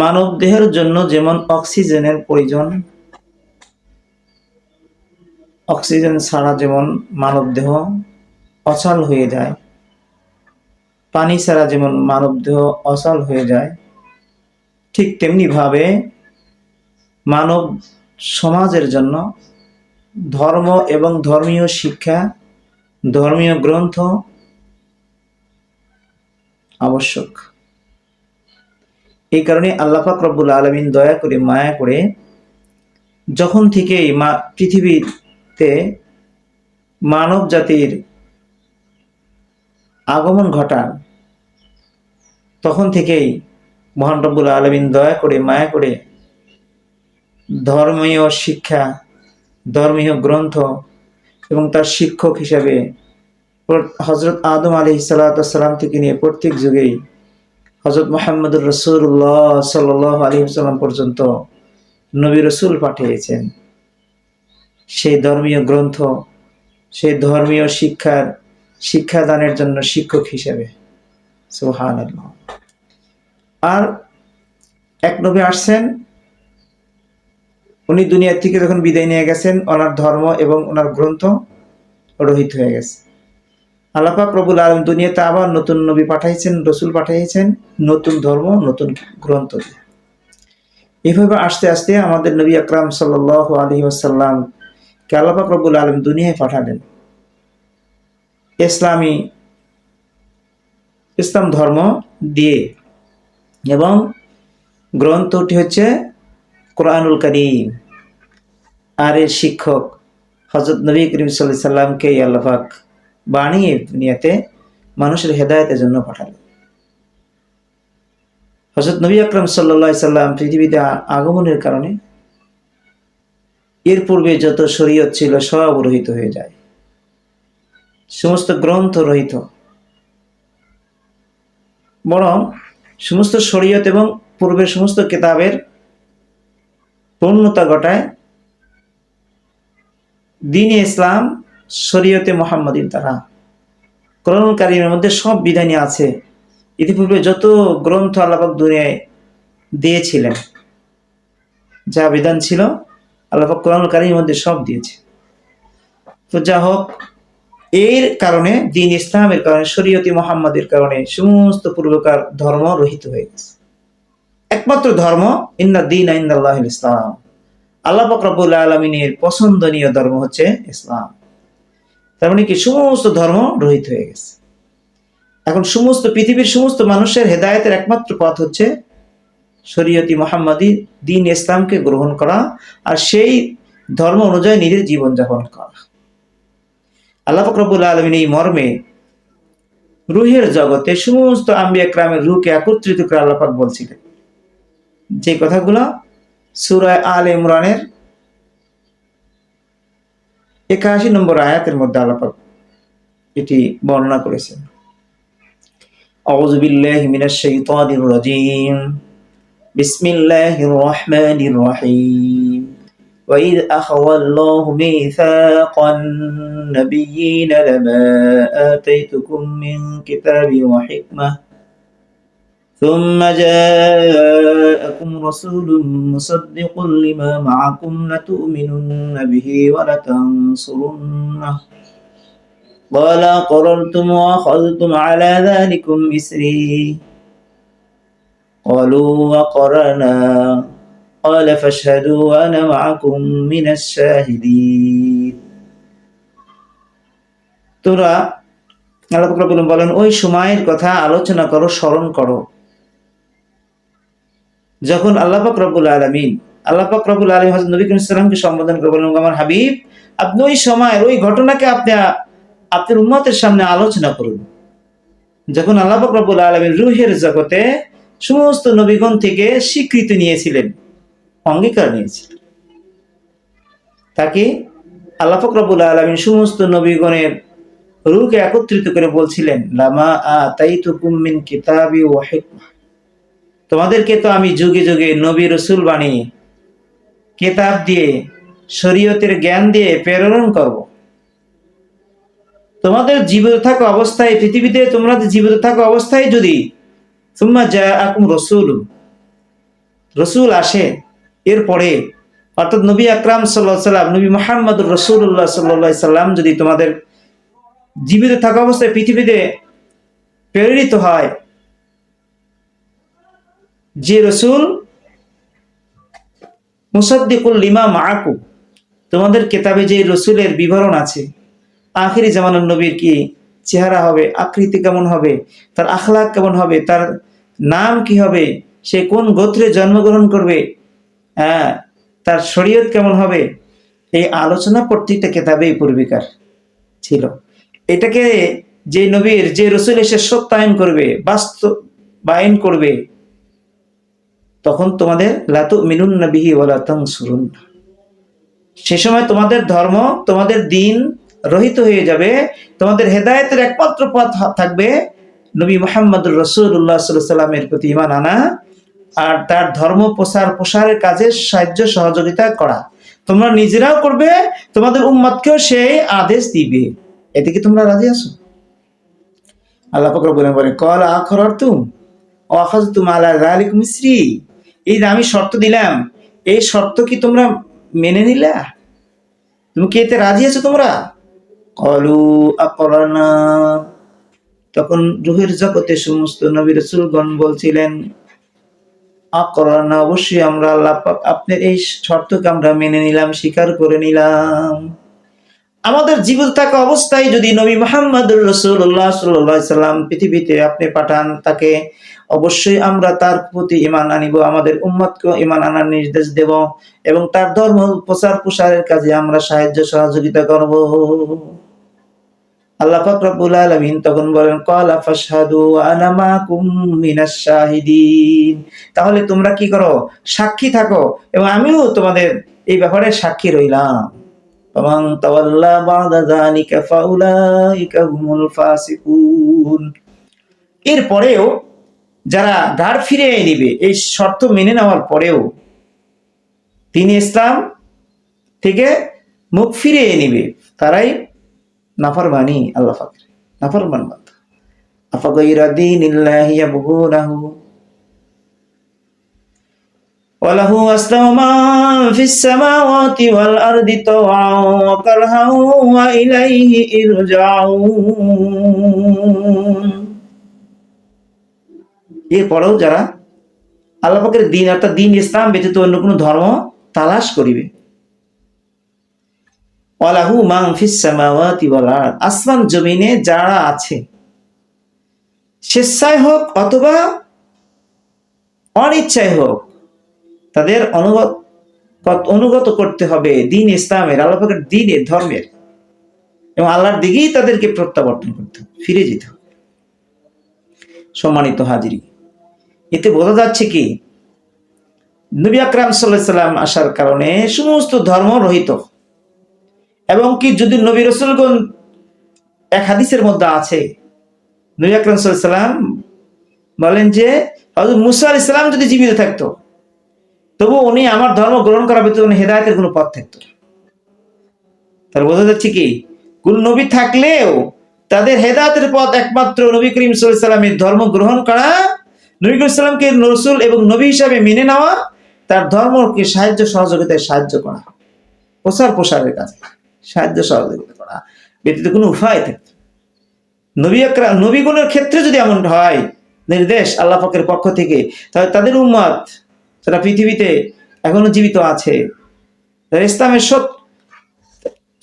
মানব দেহের জন্য যেমন অক্সিজেনের প্রয়োজন, অক্সিজেন ছাড়া যেমন মানব দেহ অচল হয়ে যায়, পানি ছাড়া যেমন মানব দেহ অচল হয়ে যায়, ঠিক তেমনিভাবে মানব সমাজের জন্য ধর্ম এবং ধর্মীয় শিক্ষা, ধর্মীয় গ্রন্থ আবশ্যক। এই কারণে আল্লাপাক রব্বুল আলমিন দয়া করে, মায়া করে যখন থেকেই মা, পৃথিবীতে মানব জাতির আগমন ঘটান, তখন থেকেই মহান রব্বুল আলমিন দয়া করে, মায়া করে ধর্মীয় শিক্ষা, ধর্মীয় গ্রন্থ এবং তার শিক্ষক হিসাবে হজরত আদম আলী সাল্লাম থেকে নিয়ে প্রত্যেক যুগেই হজরত মোহাম্মদুর রসুল্লাহ সাল আলী সাল্লাম পর্যন্ত নবী রসুল পাঠিয়েছেন। সেই ধর্মীয় গ্রন্থ, সেই ধর্মীয় শিক্ষার, শিক্ষাদানের জন্য শিক্ষক হিসেবে। সুহান আর এক নবী আসছেন, উনি দুনিয়ার থেকে যখন বিদায় নিয়ে গেছেন, ওনার ধর্ম এবং ওনার গ্রন্থ রহিত হয়ে গেছে। আল্লাপা প্রবুল আলম দুনিয়াতে আবার নতুন নবী পাঠাইছেন, রসুল পাঠাইছেন, নতুন ধর্ম, নতুন গ্রন্থ দিয়ে। এইভাবে আস্তে আস্তে আমাদের নবী আকরাম সাল আলী আসাল্লাম কে আল্লাপা প্রবুল আলম দুনিয়ায় পাঠালেন। ইসলামী, ইসলাম ধর্ম দিয়ে এবং গ্রন্থটি হচ্ছে কোরআনুল করিম। আর এর শিক্ষক হজরত নবী করিম সাল্লাহ সাল্লামকে আল্লাহাক বানিয়ে দুনিয়াতে মানুষের হেদায়তের জন্য পাঠালেন হজরত নবী আকরম সাল্লা সাল্লাম পৃথিবীতে আগমনের কারণে এর পূর্বে যত শরীয়ত ছিল সব রহিত হয়ে যায়। সমস্ত গ্রন্থ রহিত। বরং সমস্ত শরীয়ত এবং পূর্বের সমস্ত কেতাবের পূর্ণতা ঘটায় দিনে ইসলাম শরীয়তে মোহাম্মদীর দ্বারা। কোরআন কারিমের মধ্যে সব বিধানই আছে। ইতিপূর্বে যত গ্রন্থ আল্লাপাক দুনিয়ায় দিয়েছিলেন, যা বিধান ছিল আল্লাপাক কোরআন কারিমের মধ্যে সব দিয়েছে। তো যা হোক, এর কারণে, দিন ইসলামের কারণে, শরীয়তি মোহাম্মদের কারণে সমস্ত পূর্বকার ধর্ম রহিত হয়ে গেছে। একমাত্র ধর্ম, ইন্না দিন আল্লাহ ইসলাম। আল্লাহ ফকরাবুল আলমিনের পছন্দনীয় ধর্ম হচ্ছে ইসলাম। তার মানে কি সমস্ত ধর্ম রহিত হয়ে গেছে। এখন সমস্ত পৃথিবীর সমস্ত মানুষের হেদায়তের একমাত্র পথ হচ্ছে শরীয়তি মোহাম্মদী দিন ইসলামকে গ্রহণ করা আর সেই ধর্ম অনুযায়ী নিজের জীবনযাপন করা। আল্লাহ ফকরবুল আলমিন এই মর্মে রুহের জগতে সমস্ত আম্বিয়া ক্রামের রুহকে একত্রিত করে আল্লাপাক বলছিলেন। যে কথাগুলো সুরায় আল ইমরানের একাশি নম্বর আয়াতের মধ্যে আলাপাক এটি বর্ণনা করেছেন أعوذ بالله من الشيطان الرجيم بسم الله الرحمن الرحيم وإذ أخذ الله ميثاق النبيين لما آتيتكم من كتاب وحكمة ثم جاءكم رسول مصدق لما معكم لتؤمنن به ولتنصرنه قال قررتم وأخذتم على ذلكم إسري قالوا وقرنا قال فاشهدوا وأنا معكم من الشاهدين তোরা আল্লাহ বলেন ওই সময়ের কথা আলোচনা করো স্মরণ করো যখন আল্লাহ পাক রব্বুল আলমিন, আল্লাহ পাক রব্বুল আলম হাজর নবী ইসলামকে সম্বোধন করে বলেন আমার হাবিব, আপনি ওই সময় ওই ঘটনাকে আপনি আপনার উম্মতের সামনে আলোচনা করুন। যখন আল্লাহ পাক রব্বুল আলমিন রুহের জগতে সমস্ত নবীগণ থেকে স্বীকৃতি নিয়েছিলেন, অঙ্গীকার নিয়েছিলেন। তাকে আল্লাহ পাক রব্বুল আলমিন সমস্ত নবীগণের রুহকে একত্রিত করে বলছিলেন, লামা আ তাই তো কুমিন কিতাবি ও হিকমা। তোমাদেরকে তো আমি যুগে যুগে নবী রসুল বানিয়ে কেতাব দিয়ে, শরীয়তের জ্ঞান দিয়ে প্রেরণ করব। তোমাদের জীবিত থাকা অবস্থায়, পৃথিবীতে তোমরা জীবিত থাকা অবস্থায় যদি তোমরা যা আকুম রসুল রসুল আসে, এরপরে, অর্থাৎ নবী আকরাম সাল্লাহ সাল্লাম, নবী মোহাম্মদুর রসুল্লাহ সাল্লাহ সাল্লাম যদি তোমাদের জীবিত থাকা অবস্থায় পৃথিবীতে প্রেরিত হয় যে রসুল মুসাদ্দিকুল লিমা মাআকু তোমাদের কেতাবে যে রসুলের বিবরণ আছে, আখিরি জামানুর নবীর কি চেহারা হবে, আকৃতি কেমন হবে, তার আখলাক কেমন হবে, তার নাম কি হবে, সে কোন গোত্রে জন্মগ্রহণ করবে হ্যাঁ তার শরীয়ত কেমন হবে, এই আলোচনা প্রত্যেকটা কেতাবেই পূর্বিকার ছিল। এটাকে যে নবীর, যে রসুল এসে সত্যায়ন করবে বাস্তবায়ন করবে তখন তোমাদের লাতু মিনুন নবিহি ওলা সুরুন সে সময় তোমাদের ধর্ম, তোমাদের দিন রহিত হয়ে যাবে। তোমাদের হেদায়েতের একমাত্র পথ থাকবে নবী মোহাম্মদ রসুল্লাহ সাল্লামের প্রতি ইমান আনা আর তার ধর্ম, প্রসার, প্রসারের কাজে সাহায্য, সহযোগিতা করা। তোমরা নিজেরাও করবে, তোমাদের উম্মতকেও সেই আদেশ দিবে। এতে কি তোমরা রাজি আছো? আল্লাহ বলেন বলে কল আখর তুম অখাজ তুম আল্লাহ জালিক মিশ্রি এই যে আমি শর্ত দিলাম, এই শর্ত কি তোমরা মেনে নিলা? তুমি কি এতে রাজি আছো তোমরা? কলু আকরানা তখন রুহের জগতে সমস্ত নবী রসুলগণ বলছিলেন আকরানা অবশ্যই আমরা আল্লাহ আপনার এই শর্তকে আমরা মেনে নিলাম, স্বীকার করে নিলাম। আমাদের জীবিত থাকা অবস্থায় যদি নবী মোহাম্মদ রসুল্লাহ সাল্লাম পৃথিবীতে আপনি পাঠান, তাকে অবশ্যই আমরা তার প্রতি ইমান আনিব, আমাদের উম্মতকে ইমান আনার নির্দেশ দেব এবং তার ধর্ম প্রচার প্রসারের কাজে আমরা সাহায্য সহযোগিতা করব। আল্লাহ পাক রব্বুল আলামিন তখন বলেন, ক্বালা ফাশহাদু আনা মাকুম শাহিদিন। তাহলে তোমরা কি করো? সাক্ষী থাকো এবং আমিও তোমাদের এই ব্যাপারে সাক্ষী রইলাম। ফামান তাওয়াল্লা বাদা যালিকা ফাউলাইকা হুমুল ফাসিকুন এরপরেও যারা গাড় ফিরে নিবে এই শর্ত মেনে নেওয়ার পরেও তিনি ইসলাম থেকে মুখ ফিরিয়ে নিবে তারাই নাফরমানি আল্লাহ ফাকর নাফরমান বান্দা আফাগাইরা দীনিল্লাহি ইয়াবগুনাহু وله أسلم من في السماوات والأرض طوعا وكرها وإليه يرجعون এরপরেও যারা আল্লাহ পাকের দিন অর্থাৎ দিন ইসলাম ব্যতীত অন্য কোনো ধর্ম তালাশ করিবে ওয়ালাহু মাং ফিস সামাওয়াতি ওয়াল আরদ আসমান জমিনে যারা আছে স্বেচ্ছায় হোক অথবা অনিচ্ছায় হোক তাদের অনুগত অনুগত করতে হবে দিন ইসলামের, আল্লাহ পাকের দিনের ধর্মের। এবং আল্লাহর দিকেই তাদেরকে প্রত্যাবর্তন করতে হবে, ফিরে যেতে হবে। সম্মানিত হাজিরি, এতে বোঝা যাচ্ছে কি, নবী আকরাম সাল্লাম আসার কারণে সমস্ত ধর্ম রহিত। এবং কি যদি নবী রসুলগণ এক হাদিসের মধ্যে আছে, নবী আকরাম সাল্লাম বলেন যে হজরত মুসা ইসলাম যদি জীবিত থাকতো তবু উনি আমার ধর্ম গ্রহণ করার ভিতরে উনি হেদায়তের কোনো পথ থাকতো তার বোঝা যাচ্ছে কি? কোন নবী থাকলেও তাদের হেদায়তের পথ একমাত্র নবী করিম সাল্লামের ধর্ম গ্রহণ করা, নবী করিম সাল্লামকে রসুল এবং নবী হিসাবে মেনে নেওয়া, তার ধর্মকে সাহায্য সহযোগিতায় সাহায্য করা। প্রসার প্রসারের কাজে সাহায্য সহযোগিতা করা। ব্যতীত কোনো উপায় থাকত নবী নবীগুণের ক্ষেত্রে যদি এমন হয়, নির্দেশ আল্লাহ পাকের পক্ষ থেকে, তাহলে তাদের উম্মত যারা পৃথিবীতে এখনও জীবিত আছে। যারা ইসলামের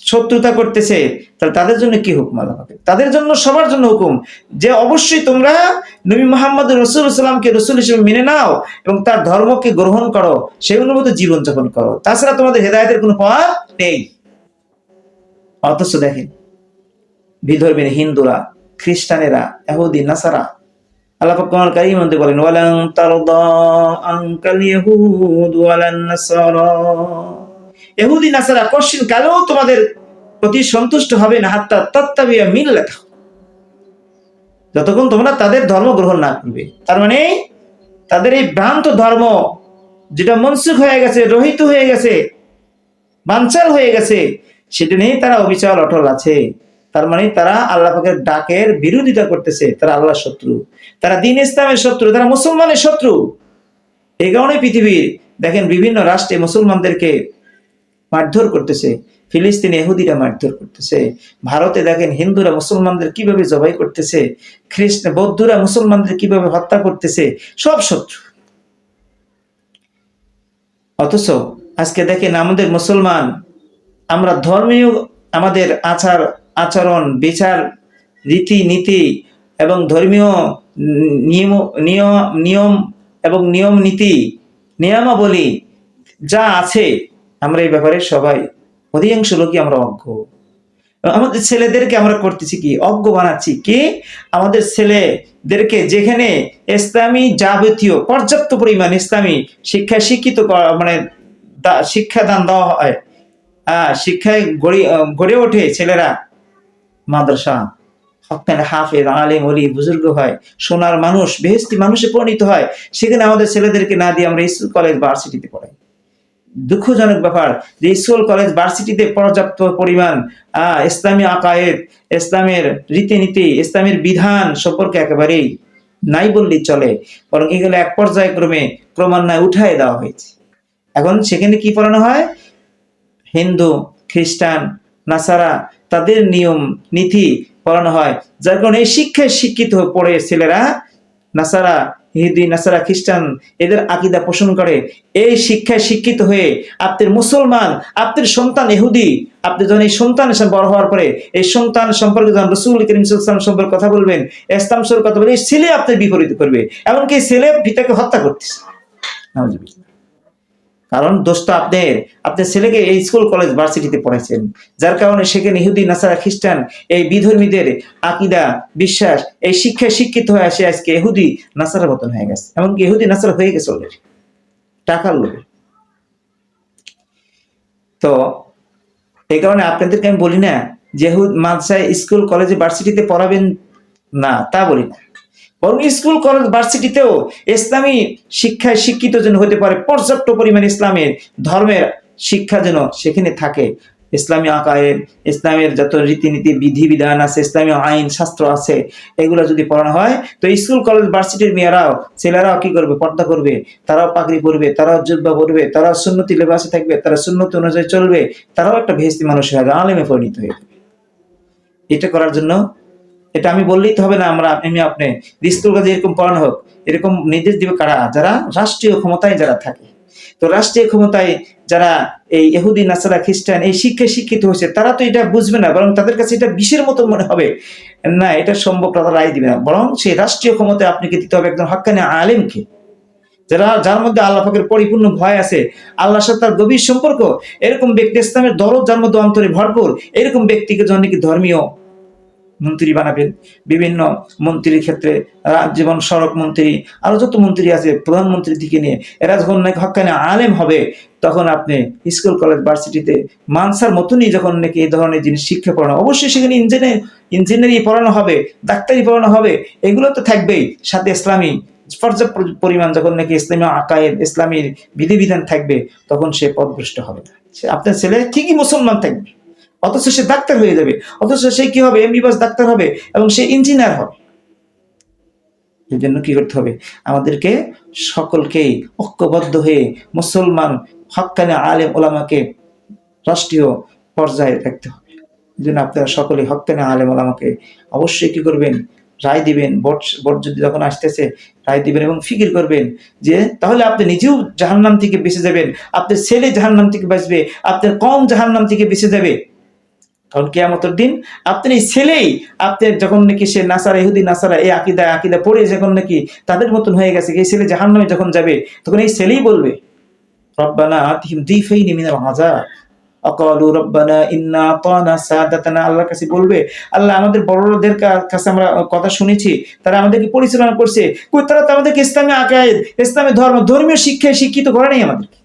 শত্রুতা করতেছে, তাহলে তাদের জন্য কি হুকুম আল্লাহ তাদের জন্য, সবার জন্য হুকুম যে অবশ্যই তোমরা নবী মোহাম্মদ রসুল ইসলামকে রসুল হিসেবে মেনে নাও এবং তার ধর্মকে গ্রহণ করো, সেই অনুমত জীবনযাপন করো। তাছাড়া তোমাদের হেদায়তের কোনো পথ নেই। অথচ দেখেন, বিধর্মীর হিন্দুরা, খ্রিস্টানেরা এহুদি নাসারা আল্লাহ মধ্যে বলেন, ওয়ালান ইহুদি, নাসারা, কোশ্চিন কালেও তোমাদের প্রতি সন্তুষ্ট হবে না হাত্তা যতক্ষণ তোমরা তাদের ধর্ম গ্রহণ না করবে। তার মানে তাদের এই ভ্রান্ত ধর্ম যেটা মনসুখ হয়ে গেছে, রহিত হয়ে গেছে বাঞ্চাল হয়ে গেছে, সেটা নিয়েই তারা অবিচল, অটল আছে। তার মানে তারা আল্লাহ পাকের ডাকের বিরোধিতা করতেছে, তারা আল্লাহ শত্রু। তারা দিন ইসলামের শত্রু, তারা মুসলমানের শত্রু। এই কারণে পৃথিবীর, দেখেন বিভিন্ন রাষ্ট্রে মুসলমানদেরকে মারধর করতেছে, ফিলিস্তিনে এহুদিরা মারধর করতেছে, ভারতে দেখেন হিন্দুরা মুসলমানদের কীভাবে জবাই করতেছে, খ্রিস্ট, বৌদ্ধরা মুসলমানদের কীভাবে হত্যা করতেছে, সব শত্রু। অথচ আজকে দেখেন আমাদের মুসলমান, আমরা ধর্মীয় আমাদের আচার আচরণ, বিচার রীতি নীতি এবং ধর্মীয় নিয়ম নিয়ম এবং নিয়ম নীতি নিয়মাবলী যা আছে, আমরা এই ব্যাপারে সবাই অধিকাংশ লোকই আমরা অজ্ঞ। আমাদের ছেলেদেরকে আমরা করতেছি কি? অজ্ঞ বানাচ্ছি কি? আমাদের ছেলেদেরকে যেখানে ইসলামী যাবতীয় পর্যাপ্ত পরিমাণ ইসলামী শিক্ষায় শিক্ষিত মানে শিক্ষাদান দেওয়া হয় শিক্ষায় গড়ে গড়ে ওঠে ছেলেরা। মাদ্রাসা। হকানে হাফেজ, আলেম অলি বুজুর্গ হয়, সোনার মানুষ বেহেস্তি মানুষে পরিণত হয়, সেখানে আমাদের ছেলেদেরকে না দিয়ে আমরা স্কুল, কলেজ, ভার্সিটিতে পড়াই। দুঃখজনক ব্যাপার যে স্কুল, কলেজ, ভার্সিটিতে পর্যাপ্ত পরিমাণ ইসলামী আকায়েদ, ইসলামের রীতিনীতি, ইসলামের বিধান সম্পর্কে একেবারেই নাই বললেই চলে, বরং এগুলো এক পর্যায়ক্রমে ক্রমান্বয়ে উঠায় দেওয়া হয়েছে। এখন সেখানে কি পড়ানো হয়? হিন্দু, খ্রিস্টান, নাসারা তাদের নিয়ম, নীতি পড়ানো হয়। যার কারণে এই শিক্ষায় শিক্ষিত পড়ে ছেলেরা, নাসারা, ইহুদি, নাসারা, খ্রিস্টান, এদের আকিদা পোষণ করে। এই শিক্ষায় শিক্ষিত হয়ে আপনার মুসলমান আপনার সন্তান এহুদি আপনি যখন এই সন্তান বড় হওয়ার পরে এই সন্তান সম্পর্কে যখন রসুল করিম সাল্লাম সম্পর্কে কথা বলবেন, ইসলাম সম্পর্কে কথা বলবেন, এই ছেলে আপনার বিপরীত করবে। এমনকি ছেলে পিতাকে হত্যা করতেছে। কারণ দোষটা আপনার আপনার ছেলেকে এই স্কুল কলেজ ভার্সিটিতে পড়াইছেন। যার কারণে সেখানে ইহুদি, নাসারা, খ্রিস্টান, এই বিধর্মীদের আকিদা, বিশ্বাস, এই শিক্ষায় শিক্ষিত হয়ে আসে আজকে ইহুদি নাসারা মতন হয়ে গেছে। এমনকি ইহুদি, নাসারা হয়ে গেছে অলরেডি টাকার লোভে। তো, এই কারণে আপনাদেরকে আমি বলি না যে হুদ মাদ্রাসায় স্কুল কলেজে ভার্সিটিতে পড়াবেন না, তা বলি না। বরং স্কুল, কলেজ, ভার্সিটিতেও ইসলামী শিক্ষায় শিক্ষিত যেন হতে পারে, পর্যাপ্ত পরিমাণ ইসলামের ধর্মের শিক্ষা যেন সেখানে থাকে। ইসলামী আকায়ের ইসলামের যত রীতিনীতি, বিধিবিধান আছে, ইসলামী আইন, শাস্ত্র আছে, এগুলো যদি পড়ানো হয়, তো স্কুল, কলেজ, ভার্সিটির মেয়েরাও, ছেলেরাও কি করবে? পর্দা করবে, তারাও পাগড়ি পরবে, তারাও জুব্বা পরবে, তারাও সুন্নতি লেবাসে থাকবে, তারা সুন্নতি অনুযায়ী চলবে, তারাও একটা ভেস্তি মানুষ হয়ে যাবে, আলেমে পরিণত হয়ে যাবে। এটা করার জন্য এটা আমি বললেই তো হবে না, আমরা, আমি আপনি। স্কুল কাজে এরকম পড়ানো হোক, এরকম নির্দেশ দিবে কারা? যারা রাষ্ট্রীয় ক্ষমতায় যারা থাকে। তো রাষ্ট্রীয় ক্ষমতায় যারা এই ইহুদি, নাসারা, খ্রিস্টান, এই শিক্ষায় শিক্ষিত হয়েছে, তারা তো এটা বুঝবে না, বরং তাদের কাছে এটা বিষের মতো মনে হবে। না, এটা সম্ভব তারা রায় দিবে না। বরং সেই রাষ্ট্রীয় ক্ষমতায় আপনাকে দিতে হবে একদম হাক্কানি আলেমকে। যারা, যার মধ্যে আল্লাহ পাকের পরিপূর্ণ ভয় আছে, আল্লাহর সাথে তার গভীর সম্পর্ক, এরকম ব্যক্তি ইসলামের দরদ, যার মধ্যে অন্তরে ভরপুর, এরকম ব্যক্তিকে নাকি ধর্মীয় মন্ত্রী বানাবেন। বিভিন্ন মন্ত্রীর ক্ষেত্রে রা- যেমন সড়ক মন্ত্রী, আরও যত মন্ত্রী আছে প্রধানমন্ত্রীর দিকে নিয়ে এরা যখন নাকি হকানে আলেম হবে, তখন আপনি স্কুল, কলেজ, ভার্সিটিতে মানসার মতনই যখন নাকি এই ধরনের জিনিস শিক্ষা পড়ানো, অবশ্যই সেখানে ইঞ্জিনিয়ার ইঞ্জিনিয়ারিং পড়ানো হবে, ডাক্তারি পড়ানো হবে, এগুলো তো থাকবেই। সাথে ইসলামী পর্যাপ্ত পরিমাণ যখন নাকি ইসলামী আকায়েদ, ইসলামীর বিধিবিধান থাকবে, তখন সে পদভ্রষ্ট হবে না। আপনার ছেলে ঠিকই মুসলমান থাকবে। অথচ সে ডাক্তার হয়ে যাবে। অথচ সে কি হবে? এমবিবাস ডাক্তার হবে এবং সে ইঞ্জিনিয়ার হবে। এই জন্য কি করতে হবে? আমাদেরকে সকলকেই ঐক্যবদ্ধ হয়ে মুসলমান হক্কানে আলেম ওলামাকে রাষ্ট্রীয় পর্যায়ে রাখতে হবে। এই জন্য আপনারা সকলে হক্কানে আলেম ওলামাকে অবশ্যই কি করবেন? রায় দিবেন। বট বট যদি যখন আসতেছে, রায় দিবেন এবং ফিকির করবেন যে, তাহলে আপনি নিজেও জাহান্নাম থেকে বেঁচে যাবেন। আপনার ছেলে জাহান্নাম থেকে বাঁচবে। আপনার কম জাহান্নাম থেকে বেঁচে যাবে। কারণ কেয়ামতের দিন আপনার এই ছেলেই আপনার যখন নাকি সে নাসারা, ইহুদি নাসারা, এই আকিদা আকিদা পড়ে যখন নাকি তাদের মতন হয়ে গেছে, এই ছেলে জাহান্নামে যখন যাবে, তখন এই ছেলেই বলবে, রব্বানা রব্বানা ইন্না সাদাতানা। আল্লাহর কাছে বলবে, আল্লাহ আমাদের বড়দের কাছে আমরা কথা শুনেছি, তারা আমাদেরকে পরিচালনা করছে। তারা তো আমাদেরকে ইসলামী আকায়েদ, ইসলামী ধর্ম, ধর্মীয় শিক্ষায় শিক্ষিত করে নাই আমাদেরকে।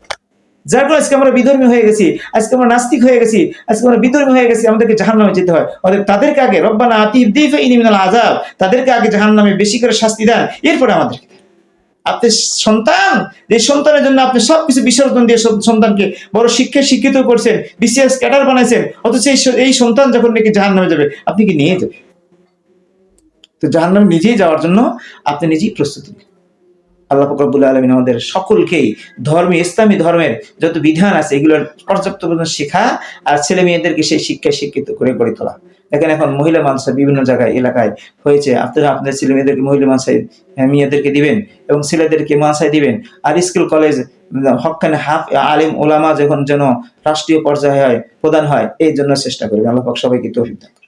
যার ফলে আজকে আমরা বিধর্মী হয়ে গেছি, আজকে আমরা নাস্তিক হয়ে গেছি, আজকে আমরা বিধর্মী হয়ে গেছি, আমাদেরকে জাহান নামে যেতে হয়। অতএব তাদেরকে আগে রব্বানা আতিফ ইনিমিনাল আজাব তাদেরকে আগে জাহান নামে বেশি করে শাস্তি দেন, এরপরে আমাদেরকে। আপনি সন্তান, যে সন্তানের জন্য আপনি সবকিছু বিসর্জন দিয়ে সন্তানকে বড় শিক্ষায় শিক্ষিত করছেন, বিসিএস ক্যাডার বানাইছেন, অথচ এই সন্তান যখন নাকি জাহান নামে যাবে, আপনি কি নিয়ে যাবে তো জাহান নামে নিজেই যাওয়ার জন্য আপনি নিজেই প্রস্তুতি নিন। আল্লাহ ফকরবুল আলমিন আমাদের সকলকেই ধর্মী, ইসলামী ধর্মের যত বিধান আছে, এগুলোর পর্যাপ্ত পরিমাণ শেখা আর ছেলে মেয়েদেরকে সেই শিক্ষায় শিক্ষিত করে গড়ে তোলা। দেখেন এখন মহিলা মানসা বিভিন্ন জায়গায়, এলাকায় হয়েছে। আপনারা আপনাদের ছেলে মেয়েদেরকে মহিলা মানসায় মেয়েদেরকে দিবেন এবং ছেলেদেরকে মানসায় দিবেন। আর স্কুল, কলেজ হকানে হাফ, আলিম ওলামা যখন যেন রাষ্ট্রীয় পর্যায়ে হয় প্রদান হয়, এই জন্য চেষ্টা করবেন। আল্লাহ সবাইকে দান করুন।